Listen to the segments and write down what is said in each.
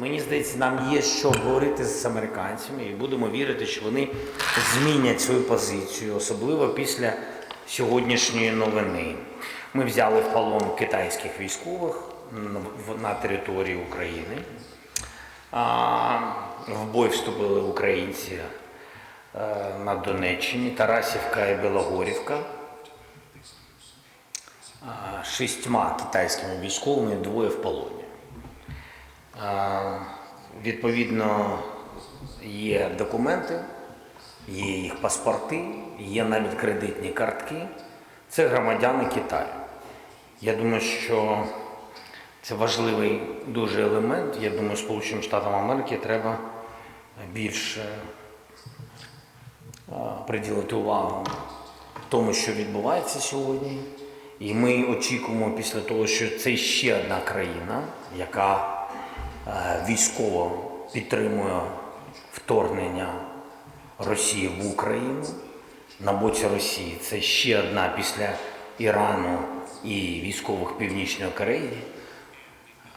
Мені здається, нам є що говорити з американцями, і будемо вірити, що вони змінять свою позицію, особливо після сьогоднішньої новини. Ми взяли в полон китайських військових на території України. В бой вступили українці е, на Донеччині, Тарасівка і Білогорівка. Шістьма китайськими військовими, двоє в полоні. Відповідно, є документи, є їх паспорти, є навіть кредитні картки. Це громадяни Китаю. Я думаю, що це важливий дуже елемент. Я думаю, Сполученим Штатам Америки треба більше приділити увагу тому, що відбувається сьогодні. І ми очікуємо після того, що це ще одна країна, яка військово підтримує вторгнення Росії в Україну на боці Росії. Це ще одна після Ірану і військових Північної Кореї.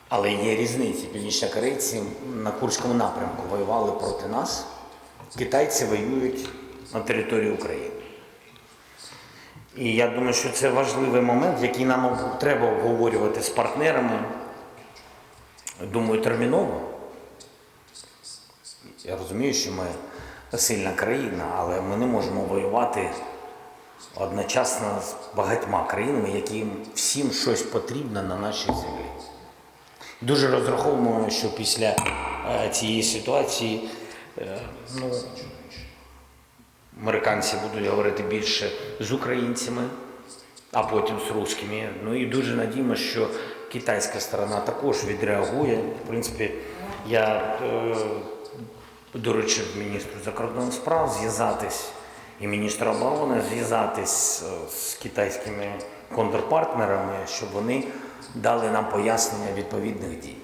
Але є різниці. Північнокорейці на Курському напрямку воювали проти нас. Китайці воюють на території України. І я думаю, що це важливий момент, який нам треба обговорювати з партнерами. Думаю, терміново. Я розумію, що ми сильна країна, але ми не можемо воювати одночасно з багатьма країнами, яким всім щось потрібно на нашій землі. Дуже розраховуємо, що після е, цієї ситуації е, ну, американці будуть говорити більше з українцями, а потім з русскими. Ну і дуже надіємося, що китайська сторона також відреагує. В принципі, я е, доручив міністру закордонних справ зв'язатись і міністру оборони зв'язатись е, з китайськими контрпартнерами, щоб вони дали нам пояснення відповідних дій.